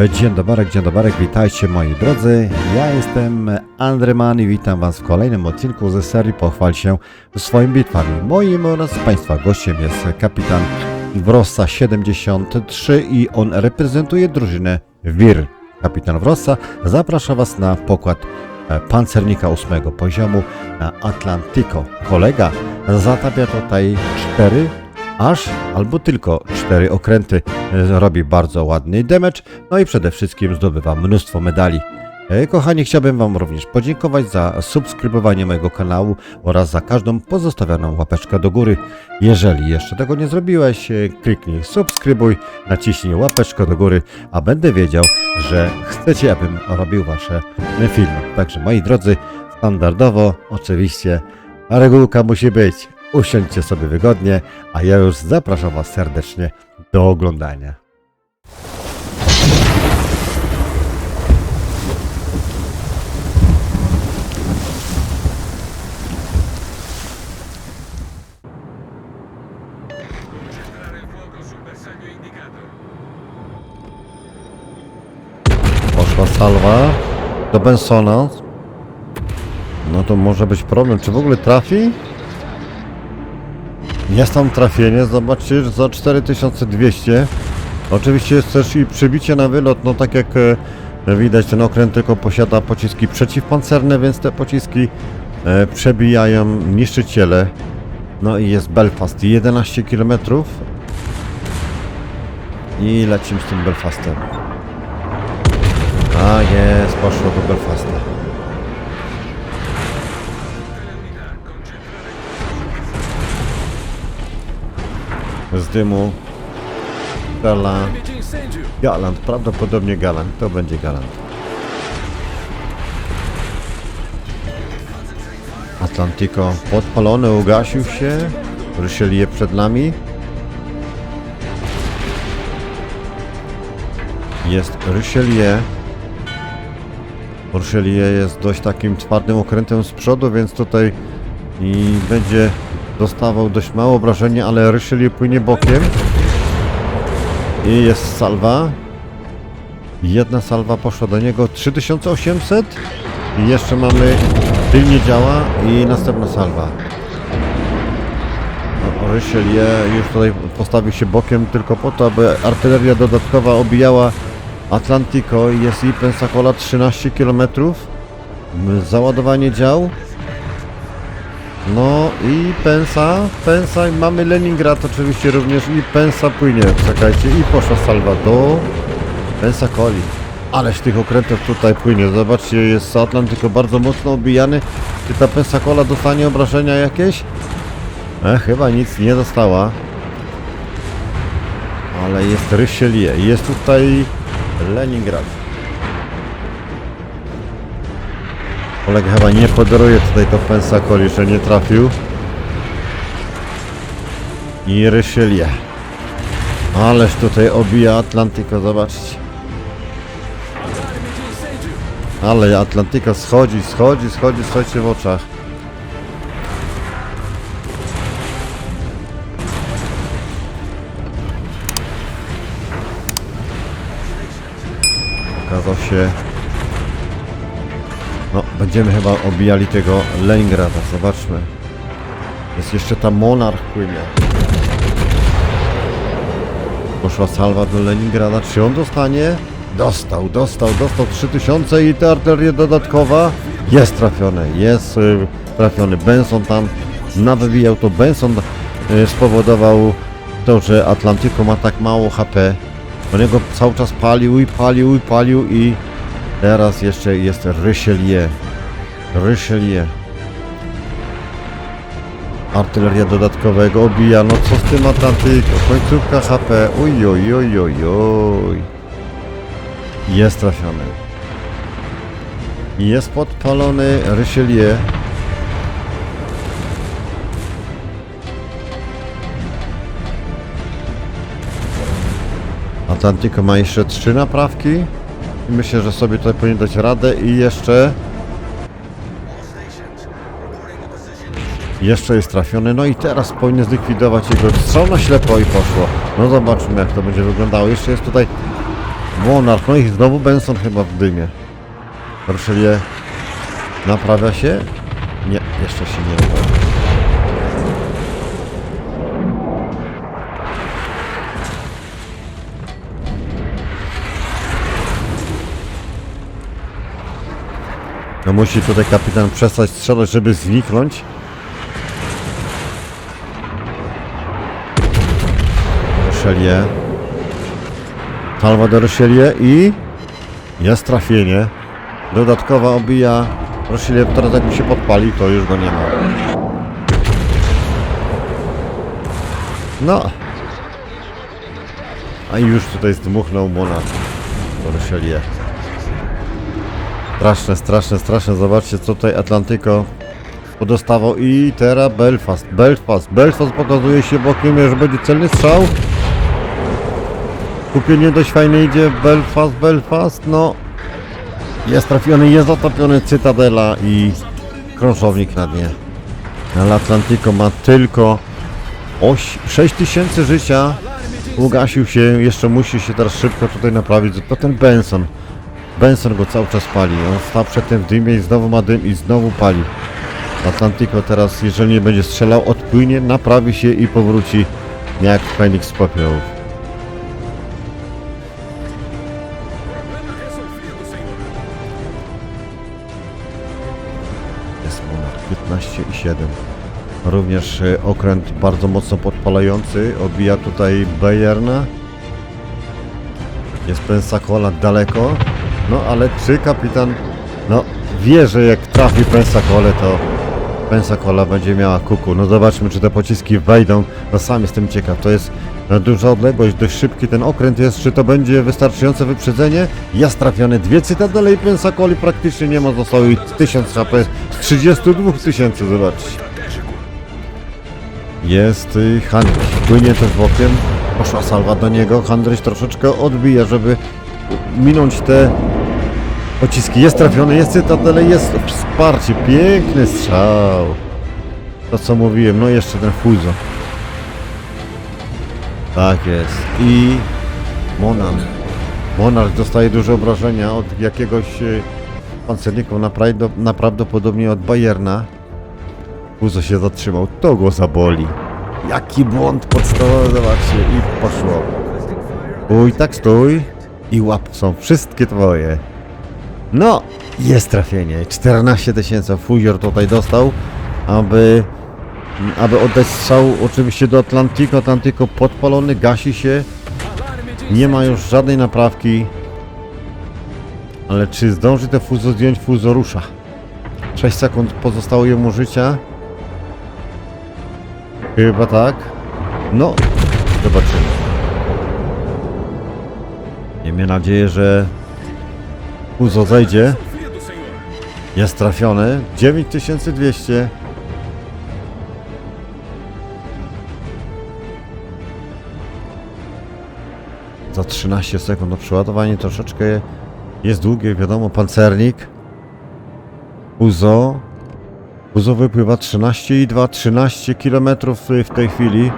E, Dzień dobry, dzień dobry, witajcie moi drodzy. Ja jestem Andreman i witam Was w kolejnym odcinku ze serii Pochwal się swoimi bitwami. Moim oraz Państwa gościem jest kapitan Wrossa 73 i on reprezentuje drużynę WIR. Kapitan Wrossa zaprasza Was na pokład e, pancernika 8 poziomu na Atlantico. Kolega zatapia tutaj cztery aż albo tylko cztery okręty. E, Robi bardzo ładny damage, no i przede wszystkim zdobywa mnóstwo medali. E, Kochani, chciałbym Wam również podziękować za subskrybowanie mojego kanału oraz za każdą pozostawioną łapeczkę do góry. Jeżeli jeszcze tego nie zrobiłeś, e, kliknij subskrybuj, naciśnij łapeczkę do góry, a będę wiedział, że chcecie, abym robił Wasze filmy. Także moi drodzy, standardowo oczywiście regułka musi być. Usiądźcie sobie wygodnie, a ja już zapraszam Was serdecznie do oglądania. Poszła salwa do Bensona. No to może być problem. Czy w ogóle trafi? Jest tam trafienie, zobaczcie, za 4200. Oczywiście jest też i przybicie na wylot, no tak jak e, widać ten okręt tylko posiada pociski przeciwpancerne, więc te pociski e, przebijają niszczyciele. No i jest Belfast, 11 km. I lecimy z tym Belfastem. A jest, poszło do Belfasta. Z dymu. Gala. Amici incêndio! Galant, prawdopodobnie Galant. To będzie Galant. Atlantico podpalony, ugasił się. Ryszeli przed nami. Jest Richelieu. Richelieu jest dość takim twardym okrętem z przodu, więc tutaj i będzie dostawał dość mało obrażenia, ale Richelieu płynie bokiem. I jest salwa. Jedna salwa poszła do niego 3800. I jeszcze mamy tył nie działa i następna salwa. No, Richelieu już tutaj postawił się bokiem tylko po to, aby artyleria dodatkowa obijała Atlantico jest i Pensacola 13 km. Załadowanie dział. No i Pensa, Pensa i mamy Leningrad oczywiście również i Pensa płynie, czekajcie, i poszła salwa do Pensacoli. Ależ tych okrętów tutaj płynie, zobaczcie, jest Atlantyko bardzo mocno obijany. Czy ta Pensacola dostanie obrażenia jakieś? E, chyba nic nie dostała. Ale jest Richelieu, jest tutaj Leningrad. Kolega chyba nie podaruje tutaj to Pensacoli, że nie trafił. I Richelieu. Ależ tutaj obija Atlantyko, zobaczcie. Ale Atlantyka schodzi, schodzi, schodzi, słuchajcie w oczach. Okazał się... No, będziemy chyba obijali tego Leningrada, zobaczmy. Jest jeszcze tam Monarch płynie. Poszła salwa do Leningrada. Czy on dostanie? Dostał, dostał, dostał 3000 i ta artyleria dodatkowa jest trafione, jest y, trafiony. Benson tam nawybijał to. Benson y, spowodował to, że Atlantyko ma tak mało HP. On go cały czas palił i palił i palił i teraz jeszcze jest Richelieu. Richelieu. Artyleria dodatkowego obija, no co z tym Atlantyko? Końcówka HP, oj oj oj oj. Jest trafiony. Jest podpalony Richelieu. Atlantyko ma jeszcze trzy naprawki. Myślę, że sobie tutaj powinien dać radę i jeszcze... Jeszcze jest trafiony, no i teraz powinien zlikwidować jego strzał na ślepo i poszło. No zobaczmy jak to będzie wyglądało. Jeszcze jest tutaj Monarch, no i znowu Benson chyba w dymie. Rochelier naprawia się? Nie, jeszcze się nie naprawia. No musi tutaj kapitan przestać strzelać, żeby zniknąć. Rochelier. Salvador Rochelier i jest trafienie. Dodatkowa obija Rochelier, teraz jakby się podpali, to już go nie ma. No. A już tutaj zdmuchnął Monarch. Rochelier. Straszne, straszne, straszne. Zobaczcie, co tutaj Atlantyko podostawał. I teraz Belfast. Belfast. Belfast pokazuje się bokiem, że będzie celny strzał. Kupienie dość fajnie idzie. Belfast, Belfast. No. Jest trafiony, jest zatopiony Cytadela i krążownik na dnie. Ale Atlantyko ma tylko 6000 życia. Ugasił się, jeszcze musi się teraz szybko tutaj naprawić. To ten Benson. Benson go cały czas pali. On stał przed tym w dymie i znowu ma dym i znowu pali. Atlantyko teraz, jeżeli nie będzie strzelał, odpłynie, naprawi się i powróci jak Feniks z popiołów. Jest Monarch 15 i 7. Również e, okręt bardzo mocno podpalający. Odbija tutaj Bayerna. Jest Pensacola daleko. No ale czy kapitan no wie, że jak trafi Pensacolę to Pensacola będzie miała kuku. No zobaczmy czy te pociski wejdą. No sam jestem ciekaw. To jest no, duża odległość, dość szybki ten okręt jest. Czy to będzie wystarczające wyprzedzenie? Jest trafiony dwie cytadele i Pensacoli praktycznie nie ma. Zostało ich 1000 HP z 32 tysięcy. Zobaczcie. Jest y, Handryś. Płynie też bokiem. Poszła salwa do niego. Handryś troszeczkę odbija, żeby minąć te pociski. Jest trafiony, jest cytadele, jest wsparcie. Piękny strzał. To co mówiłem, no jeszcze ten Fuzo. Tak jest. I Monarch. Monarch dostaje duże obrażenia od jakiegoś y, pancernika, napra- najprawdopodobniej od Bayerna. Fuzo się zatrzymał, to go zaboli. Jaki błąd podstawowy, zobaczcie, i poszło. Uj, tak stój. I łap są wszystkie twoje. No, jest trafienie. 14 tysięcy Fuzior tutaj dostał, aby, aby oddać strzał oczywiście do Atlantico. Atlantico podpalony, gasi się. Nie ma już żadnej naprawki. Ale czy zdąży te fuzo zdjąć? Fuzo rusza. 6 sekund pozostało jemu życia. Chyba tak. No, zobaczymy. Miejmy nadzieję, że fuzo zejdzie. Jest trafiony. 9200. Za 13 sekund. No przeładowanie troszeczkę jest długie, wiadomo, pancernik. Uzo. Uzo wypływa 13,2, 13 km w tej chwili.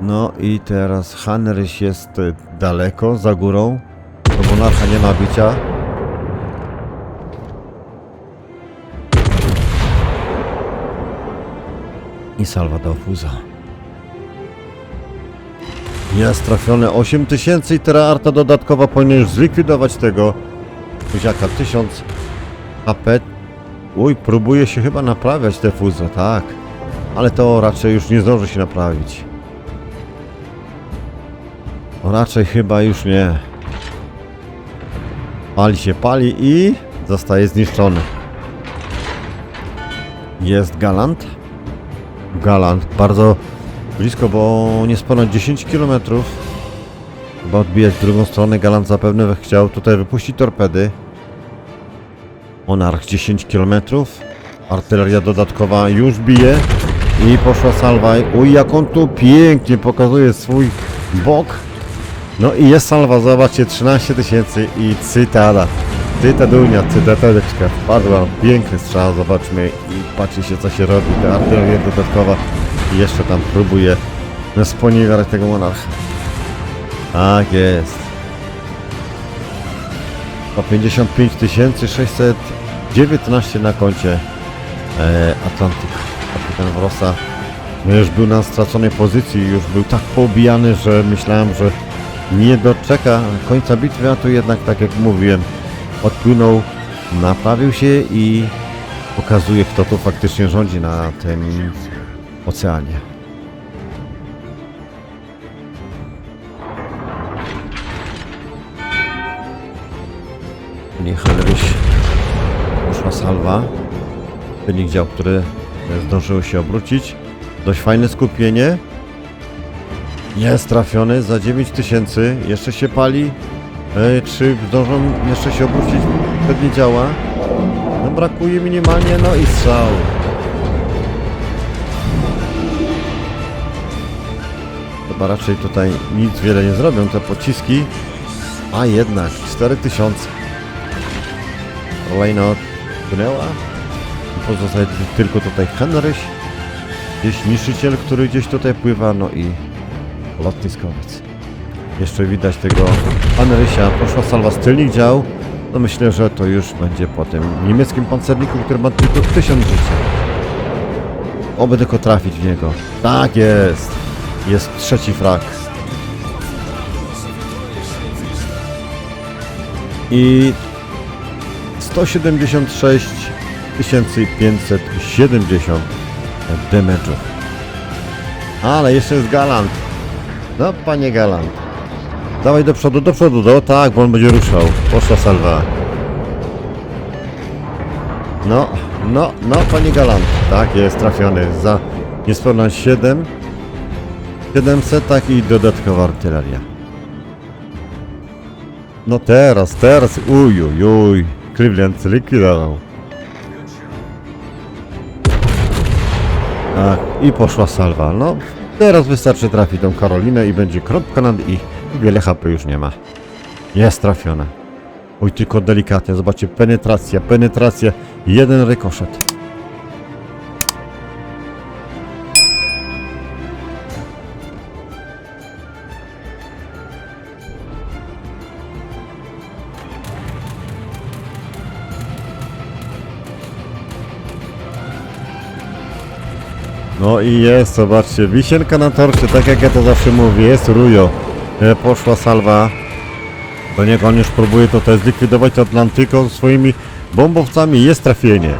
No i teraz Hanryś jest daleko, za górą. Do monarcha nie ma bicia. I Salvador Fuza. Jest trafione 8000 i teraz arta dodatkowa powinna już zlikwidować tego Fuziaka. 1000 HP. Uj, próbuje się chyba naprawiać te fuzę, tak. Ale to raczej już nie zdąży się naprawić. Raczej chyba już nie. Pali się, pali i zostaje zniszczony. Jest Galant. Galant, bardzo blisko, bo nie jest ponad 10 km. Chyba odbijać w drugą stronę. Galant zapewne chciał tutaj wypuścić torpedy. Monarch 10 km. Artyleria dodatkowa już bije. I poszła salwa. Uj, jak on tu pięknie pokazuje swój bok. No i jest salwa, zobaczcie, 13 tysięcy i cytada. Cytadunia, cytadeleczka wpadła, piękny strzał, zobaczmy i patrzcie się co się robi, ta artyleria dodatkowa i jeszcze tam próbuje sponiewiarać tego monarcha. Tak jest. O 55 619 na koncie e, Atlantyk. Kapitan Wrosa no już był na straconej pozycji, już był tak poobijany, że myślałem, że nie doczeka końca bitwy, a tu jednak, tak jak mówiłem, odpłynął, naprawił się i pokazuje, kto tu faktycznie rządzi na tym oceanie. Nie Henryś poszła salwa. Wynik dział, który zdążyły się obrócić. Dość fajne skupienie. Jest trafiony za 9000. Jeszcze się pali. E, czy zdążą jeszcze się obrócić? Pewnie działa. No brakuje minimalnie, no i strzał. Chyba raczej tutaj nic wiele nie zrobią te pociski. A jednak 4000. Kolejna odpłynęła. Pozostaje tylko tutaj Henryś. Gdzieś niszczyciel, który gdzieś tutaj pływa, no i lotniskowiec. Jeszcze widać tego Henrysia. Poszła salwa z tylnych dział. No myślę, że to już będzie po tym niemieckim pancerniku, który ma tylko 1000 życia. Oby tylko trafić w niego. Tak jest. Jest trzeci frak. I 176 570 damage'ów. Ale jeszcze jest Galant. No, panie Galant. Dawaj do przodu, do przodu, do tak, bo on będzie ruszał. Poszła salwa. No, no, no, panie Galant. Tak, jest trafiony za niespełna 7. 700, tak i dodatkowa artyleria. No teraz, teraz, uj, uj, uj. Cleveland. Tak, i poszła salwa. No, teraz wystarczy trafić tą Karolinę i będzie kropka nad i. Wiele HP już nie ma. Jest trafiona. Oj, tylko delikatnie. Zobaczcie, penetracja, penetracja. Jeden rykoszet. No i jest, zobaczcie, wisienka na torcie, tak jak ja to zawsze mówię, jest Rujo. E, Poszła salwa. Do niego on już próbuje tutaj zlikwidować Atlantyką swoimi bombowcami, jest trafienie.